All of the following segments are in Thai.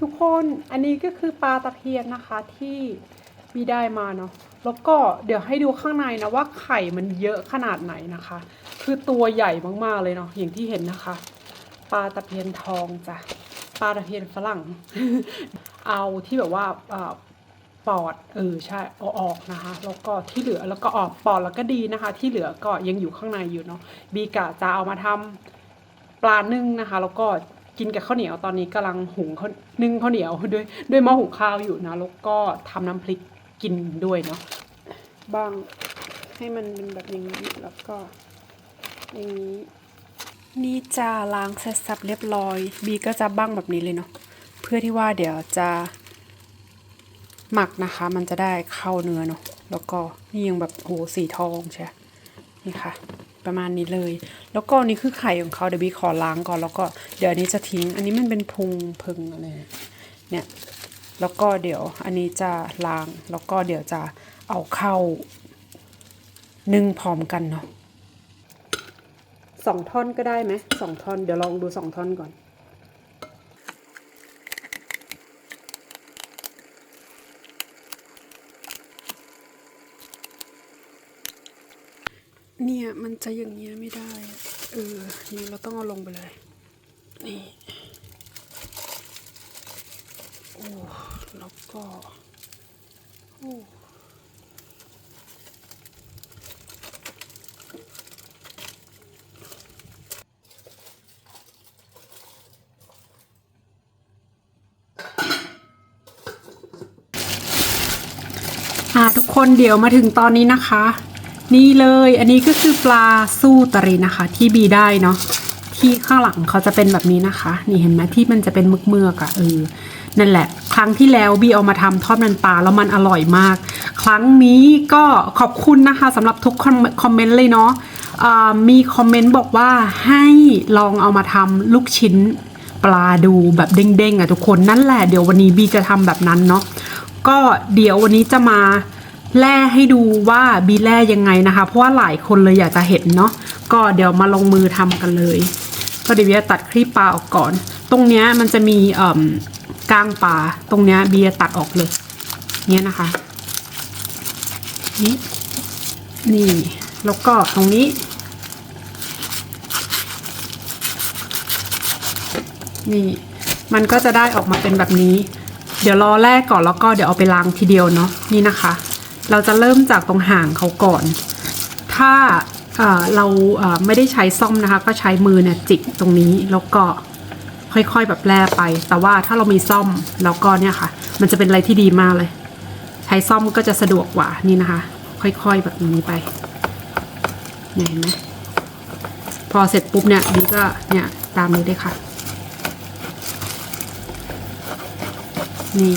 ทุกคนอันนี้ก็คือปลาตะเพียนนะคะที่มีได้มาเนาะแล้วก็เดี๋ยวให้ดูข้างในนะว่าไข่มันเยอะขนาดไหนนะคะ คือตัวใหญ่มากๆเลยเนาะอย่างที่เห็นนะคะปลาตะเพียนทองจ้ะปลาตะเพียนฝรั่ง เอาที่แบบว่าอปอดเออใช่เอาออกนะคะ แล้วก็ที่เหลือแล้วก็ออกปอดแล้วก็ดีนะคะ ที่เหลือก็ยังอยู่ข้างในอยู่เนาะบีกะจะเอามาทำปลานึ่งนะคะ แล้วก็ กินกับข้าวเหนียวตอนนี้กำลังหุงนึ่งข้าวเหนียวด้วยด้วยหม้อหุงข้าวอยู่นะแล้วก็ทำน้ำพริกกินด้วยเนาะบ้างให้มันเป็นแบบอย่างนี้แล้วก็อย่างนี้นี่จะล้างเสร็จสับเรียบร้อย บีก็จะบ้างแบบนี้เลยเนาะเพื่อที่ว่าเดี๋ยวจะหมักนะคะ มันจะได้เข้าเนื้อเนาะแล้วก็นี่ยังแบบโหสีทองใช่นี่ค่ะ ประมาณนี้เลย แล้วก็นี่คือไข่ของเขาเดี๋ยวบีขอล้างก่อน แล้วก็เดี๋ยวอันนี้จะทิ้ง อันนี้มันเป็นพุงพึงอะไรเนี่ย แล้วก็เดี๋ยวอันนี้จะล้าง แล้วก็เดี๋ยวจะเอาเข้านึ่งพร้อมกันเนาะสองท่อนก็ได้ไหมสองท่อน เดี๋ยวลองดูสองท่อนก่อน มันจะอย่างเงี้ยไม่ได้ เออนี่เราต้องเอาลงไปเลย นี่ โอ้ แล้วก็โอ้อ่าทุกคนเดี๋ยวมาถึงตอนนี้นะคะ นี่เลยอันนี้ก็คือปลาสู้ตรีนะคะ ที่บีได้เนาะที่ข้างหลังเขาจะเป็นแบบนี้นะคะ นี่เห็นไหมที่มันจะเป็นมึกเมือกอะเออนั่นแหละ ครั้งที่แล้วบีเอามาทำทอดมันปลาแล้วมันอร่อยมาก ครั้งนี้ก็ขอบคุณนะคะสำหรับทุกคอมคอมเมนต์เลยเนาะมีคอมเมนต์บอกว่าให้ลองเอามาทำลูกชิ้นปลาดูแบบเด้งๆอะทุกคนนั่นแหละเดี๋ยววันนี้บีจะทำแบบนั้นเนาะก็เดี๋ยววันนี้จะมา แล่ให้ดูว่าบีแล่ยังไงนะคะ เพราะว่าหลายคนเลยอยากจะเห็นเนาะก็เดี๋ยวมาลงมือทำกันเลย ก็เดี๋ยวบีจะตัดครีบปลาออกก่อน ตรงเนี้ยมันจะมีเอ่มก้างปลาตรงเนี้ยบีจะตัดออกเลยเนี้ยนะคะนี่นี่แล้วก็ตรงนี้นี่มันก็จะได้ออกมาเป็นแบบนี้ เดี๋ยวรอแรกก่อนแล้วก็เดี๋ยวเอาไปล้างทีเดียวเนาะนี่นะคะ เราจะเริ่มจากตรงห่างเขาก่อน ถ้าเราไม่ได้ใช้ซ่อมนะคะ ก็ใช้มือเนี่ยจิกตรงนี้แล้วก็ค่อยๆแบบแล่ไป แต่ว่าถ้าเรามีซ่อมแล้วก็เนี่ยค่ะ มันจะเป็นอะไรที่ดีมากเลย ใช้ซ่อมก็จะสะดวกกว่านี่นะคะ ค่อยๆแบบนี้ไปเนี่ยเห็นไหมพอเสร็จปุ๊บเนี่ยดีก็เนี่ยตามนี้เลยค่ะ นี่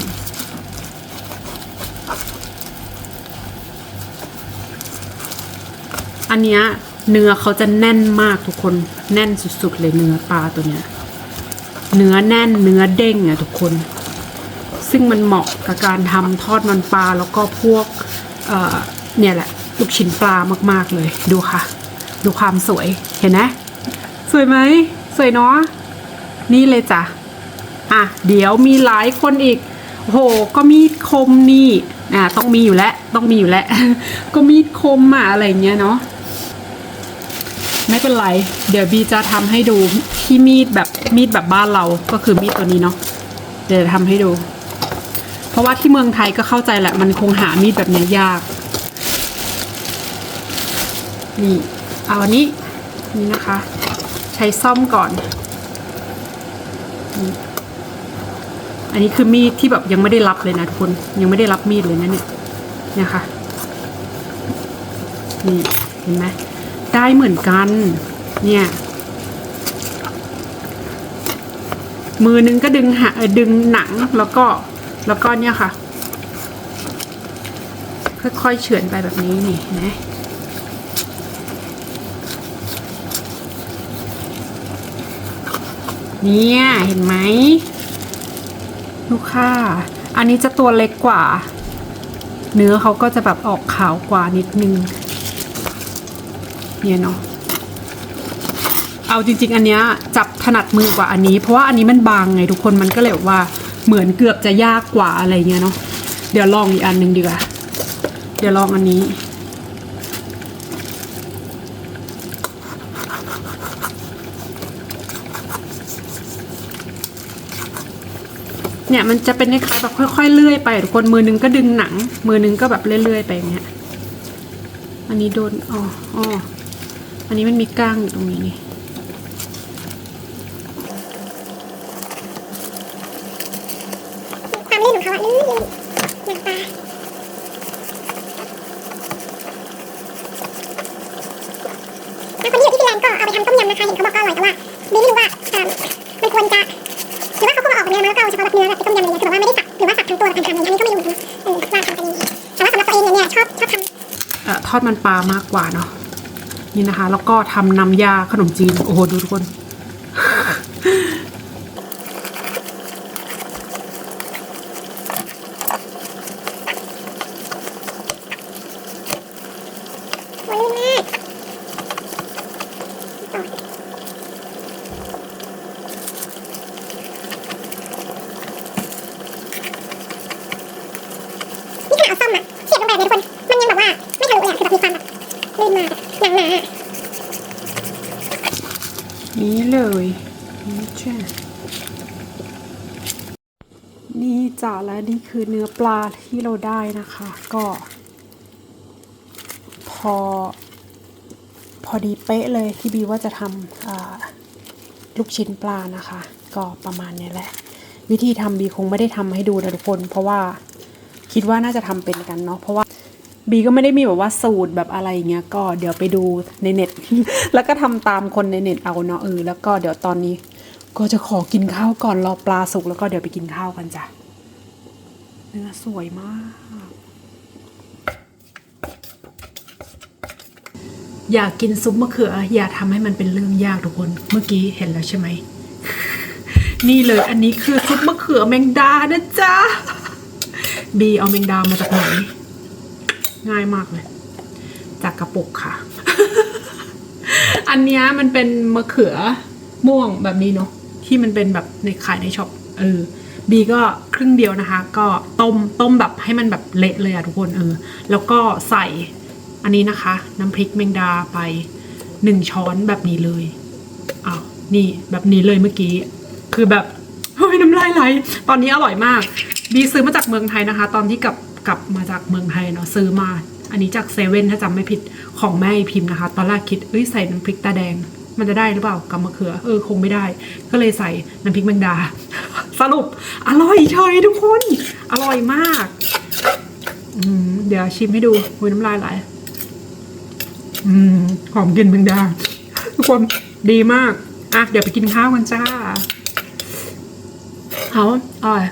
อันเนี้ยเนื้อเขาจะแน่นมากทุกคนแน่นสุดๆเลยเนื้อปลาตัวเนี้ยเนื้อแน่นเนื้อเด้งอะทุกคน ซึ่งมันเหมาะกับการทำทอดมันปลาแล้วก็พวกเเนี่ยแหละลูกชิ้นปลามากๆเลยดูค่ะ ดูความสวยเห็นไหมสวยไหมสวยเนาะนี่เลยจ้ะอะเดี๋ยวมีหลายคนอีกโอ้โหก็มีดคมนี่อะต้องมีอยู่แล้วต้องมีอยู่แล้ว ก็มีดคมอะอะไรเงี้ยเนาะ ไม่เป็นไร เดี๋ยวบีจะทำให้ดูที่มีดแบบมีดแบบบ้านเราก็คือมีดตัวนี้เนาะเดี๋ยวทำให้ดู เพราะว่าที่เมืองไทยก็เข้าใจแหละ มันคงหามีดแบบนี้ยยาก นี่ เอาอันนี้นี่นะคะ ใช้ซ่อมก่อน อันนี้คือมีดที่แบบยังไม่ได้รับเลยนะทุกคนยังไม่ได้รับมีดเลยนะเนี่ยเนี่ยค่ะนี่เห็นไหม ได้เหมือนกัน เนี่ย มือนึงก็ดึงหาดึงหนังแล้วก็แล้วก็เนี่ยค่ะ ค่อยๆเฉือนไปแบบนี้นี่นไหมเนี่ยเห็นไหมลูกค้า อันนี้จะตัวเล็กกว่า เนื้อเขาก็จะแบบออกขาวกว่านิดนึง เนี่ยเนาะเอาจริง ๆ อันเนี้ยจับถนัดมือกว่าอันนี้ เพราะว่าอันนี้มันบางไงทุกคนมันก็เลยแบบว่าเหมือนเกือบจะยากกว่าอะไรเงี้ยเนาะเดี๋ยวลองอีกอันหนึ่งดีกว่าเดี๋ยวลองอันนี้เนี่ยมันจะเป็นคล้ายๆแบบค่อยๆเลื่อยไปทุกคนมือนึงก็ดึงหนัง มือนึงก็แบบเลื่อยๆไปอย่างเงี้ย อันนี้โดนอ๋ออ๋อ อันนี้มันมีก้างอยู่ตรงนี้นี่ความลื่นของเขาลื่นลื่หนังปลาแล้วคนที่อยู่ที่ฟินแลนด์ก็เอาไปทำต้มยำนะคะ เห็นเขาบอกก็อร่อยแต่ว่าบีไม่รู้ว่ามันควรจะหรือว่าเขาก็มาออกแบบเนื้อแล้วก็เอาเฉพาะแบบเนื้อแบบต้มยำอะไรเงี้ยคือแบบว่าไม่ได้สับหรือว่าสับทั้งตัวแบบหั่นๆอย่างนี้ก็ไม่รู้เหมือนกันเออว่าทำกันยังไงแต่ว่าสำหรับตัวเองเนี่ยชอบชอบทำทอดมันปลามากกว่าเนาะ นี่นะคะ แล้วก็ทำน้ำยาขนมจีน โอ้โห ดูทุกคน ตัวลื่นมากต่อนี่ขนาดเอาซ่อมอะเสียบลงไปแบบเนี้ยทุกคน มันยังแบบว่าไม่ทะลุเลยอะคือแบบมีความแบบลื่นมากอะหนังหนาอะ นี่เลยนี่จ้ะ นี่จ้ะและนี่คือเนื้อปลาที่เราได้นะคะ ก็ พอ พอดีเป๊ะเลยที่บีว่าจะทำลูกชิ้นปลานะคะ ก็ประมาณนี้แหละ วิธีทำบีคงไม่ได้ทำให้ดูนะทุกคน เพราะว่าคิดว่าน่าจะทำเป็นกันเนาะเพราะว่าบีก็ไม่ได้มีแบบว่าสูตรแบบอะไรอย่างเงี้ยก็เดี๋ยวไปดูในเน็ต แล้วก็ทำตามคนในเน็ตเอาเนาะเออแล้วก็เดี๋ยวตอนนี้ ก็จะขอกินข้าวก่อนรอปลาสุกแล้วก็เดี๋ยวไปกินข้าวกันจ้ะเนื้อสวยมาก อยากกินซุปมะเขืออย่าทำให้มันเป็นเรื่องยากทุกคน เมื่อกี้เห็นแล้วใช่ไหม นี่เลยอันนี้คือซุปมะเขือแมงดานะจ๊ะ บีเอาแมงดามาจากไหน ง่ายมากเลย จากกระปุกค่ะ อันนี้มันเป็นมะเขือม่วงแบบนี้เนาะ ที่มันเป็นแบบในขายในช็อปเออบีก็ครึ่งเดียวนะคะ ก็ต้มต้มแบบให้มันแบบเละเลยอะทุกคนเออ แล้วก็ใส่อันนี้นะคะ น้ำพริกแมงดาไปหนึ่งช้อนแบบนี้เลยอ้าวนี่แบบนี้เลยเมื่อกี้ คือแบบเฮ้ยน้ำลายไหลตอนนี้อร่อยมาก บีซื้อมาจากเมืองไทยนะคะ ตอนที่กลับกลับมาจากเมืองไทยเนาะซื้อมา อันนี้จากเซเว่นถ้าจำไม่ผิดของแม่พิมพ์นะคะ ตอนแรกคิดเอ้ยใส่น้ำพริกตาแดง มันจะได้หรือเปล่ากับมะเขือ เออ คงไม่ได้ ก็เลยใส่น้ำพริกแมงดา สรุป อร่อยเฉยทุกคน อร่อยมากมเดี๋ยวชิมให้ดูหุยน้ำลายไหลหอมกลิ่นแมงดา ทุกคนดีมาก อะ เดี๋ยวไปกินข้าวกันจ้าเอ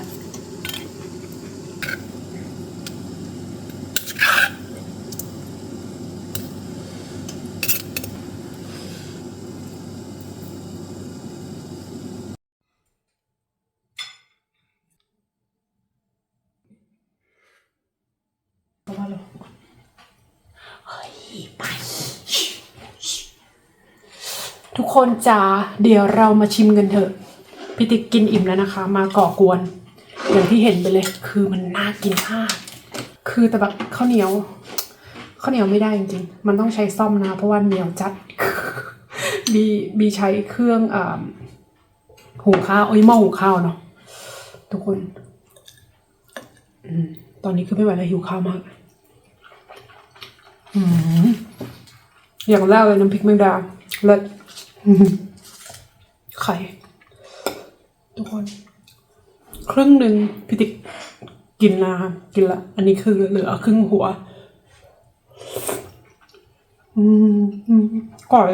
คนจ้าเดี๋ยวเรามาชิมกันเถอะพี่ติ๊กกินอิ่มแล้วนะคะ มาก่อกวน อย่างที่เห็นไปเลย คือมันน่ากินมากคือแต่แบบข้าวเหนียวข้าวเหนียวไม่ได้จริงๆ มันต้องใช้ซ่อมนะ เพราะว่าเหนียวจัด บีบีใช้เครื่องอหุงข้าวเอ้ยหม้อหุงข้าวเนาะทุกคนอตอนนี้คือไม่ไหวแล้วหิวข้าวมากอมอย่างแรกเลยน้ำพริกแมงดาเลิศ ไข่ ทุกคน ครึ่งหนึ่งพี่ติ๊กกินนะคะกินละ อันนี้คือเหลือครึ่งหัว อืมอืมก่อย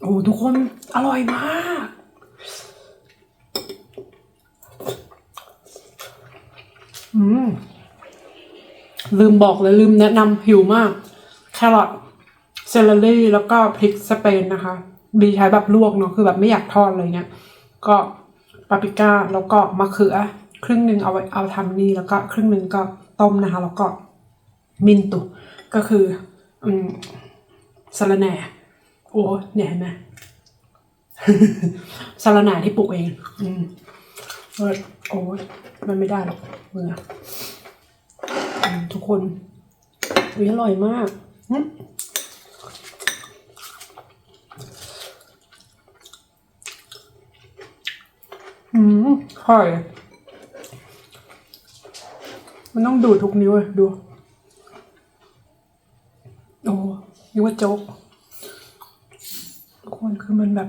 โอ้ทุกคนอร่อยมาก อืม ลืมบอกเลยลืมแนะนำหิวมาก แครอทเซลลรี่แล้วก็พริกสเปนนะคะบีใช้แบบลวกเนาะคือแบบไม่อยากทอดเลยเนี่ยก็ปาปริก้าแล้วก็มะเขือ ครึ่งหนึ่งเอาไว้เอาทำนี่แล้วก็ครึ่งหนึ่งก็ต้มนะคะ แล้วก็มินตุ ก็คืออืมสาระแหน่โอ้เนี่ยเห็นไหมสาระแหน่ที่ปลูกเอง อืมเออโอ้ยมันไม่ได้หรอกมืออืม ทุกคนอุ๊ยอร่อยมากอืมอืมอร่อยมันต้องดูดทุกนิ้วเลยดูโอ้นึกว่าโจ๊กทุกคนคือมันแบบ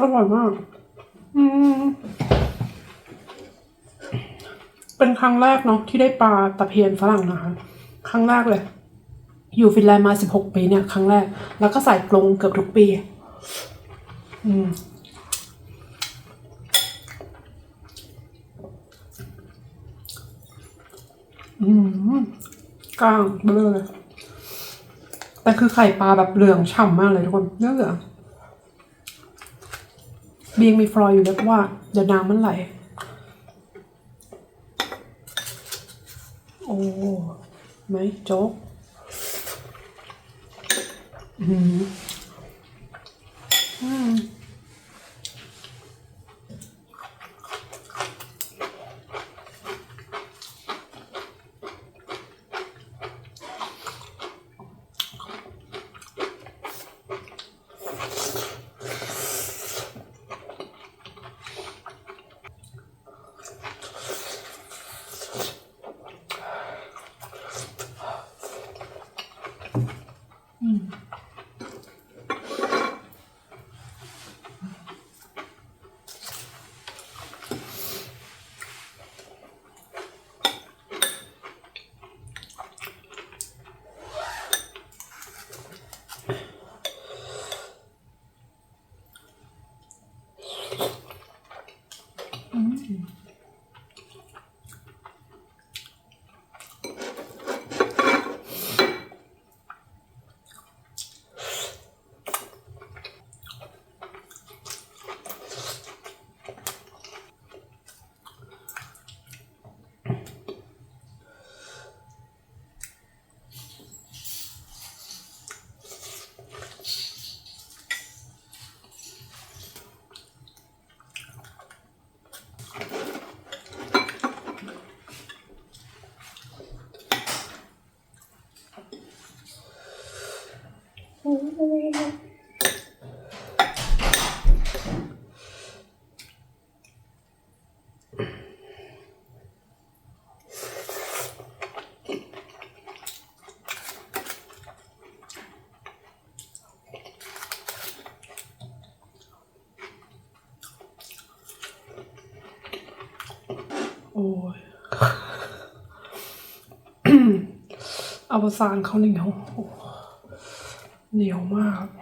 อืมอร่อยมาก อืม เป็นครั้งแรกเนาะที่ได้ปลาตะเพียนฝรั่งนะคะ ครั้งแรกเลย อยู่ฟินแลนด์มาสิบหกปีเนี่ย ครั้งแรก แล้วก็ใส่กรงเกือบทุกปี อืมอืมกล้างเบลอเลย แต่คือไข่ปลาแบบเหลืองฉ่ำมากเลยทุกคนเนื้อเหลืองเบียงมีฟลอยอยู่แล้วเพราะว่าเดี๋ยวน้ำมันไหล โอ้ไหมโจ๊กอืมอืม โอ้ยอวสานเขาหนียวโอ้ เห